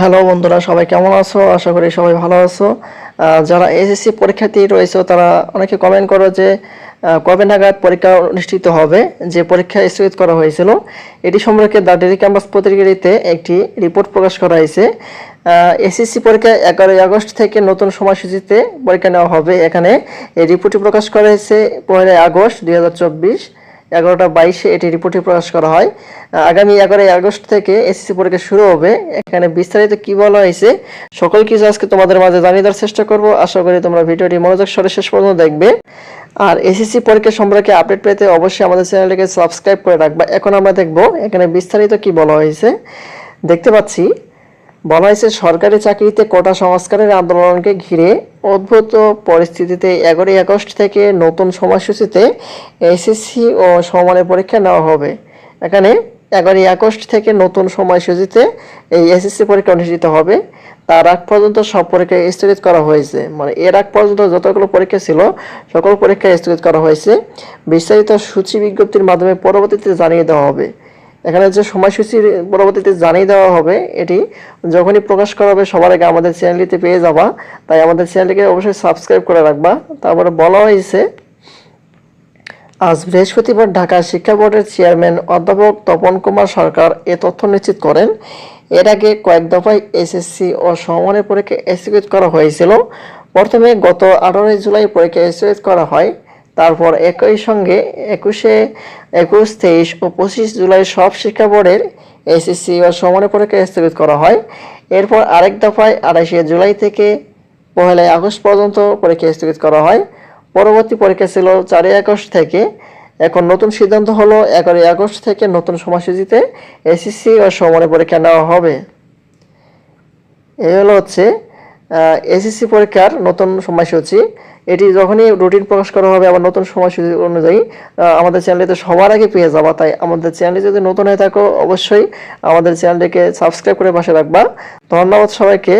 Hello বন্ধুরা, সবাই কেমন আছো? আশা করি সবাই ভালো আছো। যারা এসএসসি পরীক্ষার্থী রয়েছে, তারা অনেকে কমেন্ট করো যে কবে নাগাদ পরীক্ষা অনুষ্ঠিত হবে, যে পরীক্ষা স্থগিত করা হয়েছিল। এটি সম্পর্কে দ্য ডেলি ক্যাম্পাস পত্রিকাটিতে একটি রিপোর্ট প্রকাশ করা হয়েছে। এসএসসি পরীক্ষা এগারোই আগস্ট থেকে নতুন সময়সূচিতে পরীক্ষা নেওয়া হবে। এখানে এই রিপোর্টটি প্রকাশ করা হয়েছে পয়লা আগস্ট দুই হাজার চব্বিশ। এগারোটা বাইশে এটি রিপোর্টটি প্রকাশ করা হয়। আগামী এগারোই আগস্ট থেকে এসএসসি পরীক্ষা শুরু হবে। এখানে বিস্তারিত কি বলা হয়েছে, সকল কিছু আজকে তোমাদের মাঝে জানিয়ে দেওয়ার চেষ্টা করব। আশা করি তোমরা ভিডিওটি মনোযোগ সরে শেষ পর্যন্ত দেখবে। আর এসএসসি পরীক্ষা সম্পর্কে আপডেট পেতে অবশ্যই আমাদের চ্যানেলটিকে সাবস্ক্রাইব করে রাখবা। এখন আমরা দেখব এখানে বিস্তারিত কি বলা হয়েছে। দেখতে পাচ্ছি বলা হয়েছে সরকারি চাকরিতে কোটা সংস্কারের আন্দোলনকে ঘিরে অদ্ভুত পরিস্থিতিতে এগারোই আগস্ট থেকে নতুন সময়সূচিতে এসএসসি ও সমানের পরীক্ষা নেওয়া হবে। এখানে এগারোই আগস্ট থেকে নতুন সময়সূচিতে এই এসএসসি পরীক্ষা অনুষ্ঠিত হবে। তার আগ পর্যন্ত সব পরীক্ষা স্থগিত করা হয়েছে। মানে এর আগ পর্যন্ত যতগুলো পরীক্ষা ছিল, সকল পরীক্ষা স্থগিত করা হয়েছে। বিস্তারিত সূচি বিজ্ঞপ্তির মাধ্যমে পরবর্তীতে জানিয়ে দেওয়া হবে। এখানে যে সময়সূচির পরবর্তীতে জানিয়ে দেওয়া হবে এটি। যখনই প্রকাশ করা হবে, সবার আগে আমাদের চ্যানেলটিতে পেয়ে যাবা। তাই আমাদের চ্যানেলটিকে অবশ্যই সাবস্ক্রাইব করে রাখবা। তারপরে বলা হয়েছে, আজ বৃহস্পতিবার ঢাকা শিক্ষা বোর্ডের চেয়ারম্যান অধ্যাপক তপন কুমার সরকার এ তথ্য নিশ্চিত করেন। এর আগে কয়েক দফায় এসএসসি ও সমমানের পরীক্ষা স্থগিত করা হয়েছিল। প্রথমে গত আঠারোই জুলাই পরীক্ষা স্থগিত করা হয়। তারপর একই সঙ্গে একুশে একুশ, তেইশ ও পঁচিশ জুলাই সব শিক্ষা বোর্ডের এসএসসি বা সমানের পরীক্ষা স্থগিত করা হয়। এরপর আরেক দফায় আড়াইশে জুলাই থেকে পহেলা আগস্ট পর্যন্ত পরীক্ষা স্থগিত করা হয়। পরবর্তী পরীক্ষা ছিল চারই আগস্ট থেকে। এখন নতুন সিদ্ধান্ত হলো এগারোই আগস্ট থেকে নতুন সময়সূচিতে এসএসসি ও সমানের পরীক্ষা নেওয়া হবে। এই হলো হচ্ছে এসএসসি পরীক্ষার নতুন সময়সূচি। এটি যখনই রুটিন প্রকাশ করা হবে, আবার নতুন সময়সূচি অনুযায়ী আমাদের চ্যানেলটিতে সবার আগে পেয়ে যাবা। তাই আমাদের চ্যানেলে যদি নতুন হয়ে থাকো, অবশ্যই আমাদের চ্যানেলটিকে সাবস্ক্রাইব করে পাশে রাখবা। ধন্যবাদ সবাইকে।